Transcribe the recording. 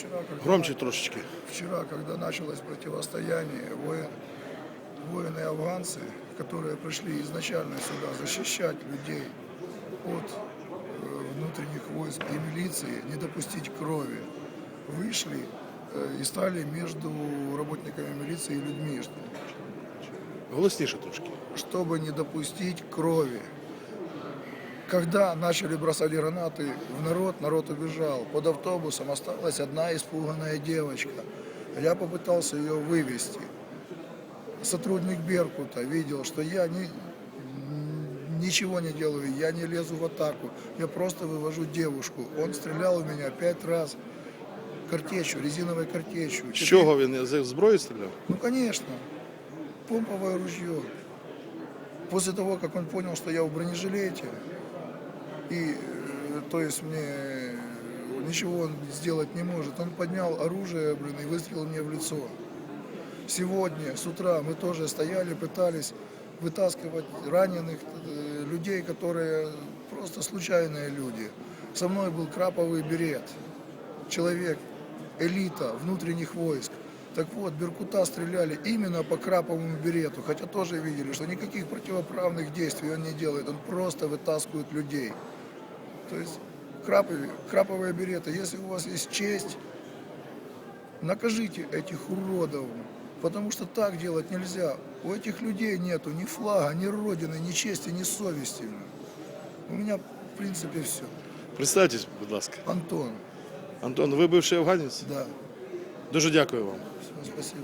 вчера, когда, Громче трошечки. вчера, когда началось противостояние, воин, воины афганцы, которые пришли изначально сюда защищать людей от э, внутренних войск и милиции, не допустить крови, вышли э, и стали между работниками милиции и людьми, Голосніше трошки. чтобы не допустить крови. Когда начали бросать гранаты в народ, народ убежал. Под автобусом осталась одна испуганная девочка. Я попытался ее вывести. Сотрудник Беркута видел, что я не, ничего не делаю, я не лезу в атаку. Я просто вывожу девушку. Он стрелял у меня пять раз картечью, резиновой картечью. З чого він з зброї стріляв? Ну, конечно. Помповое ружье. После того, как он понял, что я в бронежилете, и, э, то есть мне ничего он сделать не может, он поднял оружие, блин, и выстрелил мне в лицо. Сегодня с утра мы тоже стояли, пытались вытаскивать раненых э, людей, которые просто случайные люди. Со мной был краповый берет, человек, элита внутренних войск. Так вот, Беркута стреляли именно по краповому берету, хотя тоже видели, что никаких противоправных действий он не делает, он просто вытаскивает людей. То есть краповые, краповые береты, если у вас есть честь, накажите этих уродов, потому что так делать нельзя. У этих людей нету ни флага, ни родины, ни чести, ни совести. У меня, в принципе, все. Представтесь, будь ласка. Антон, Антон, ви бивший афганець? да, Дуже дякую вам. все, спасибо.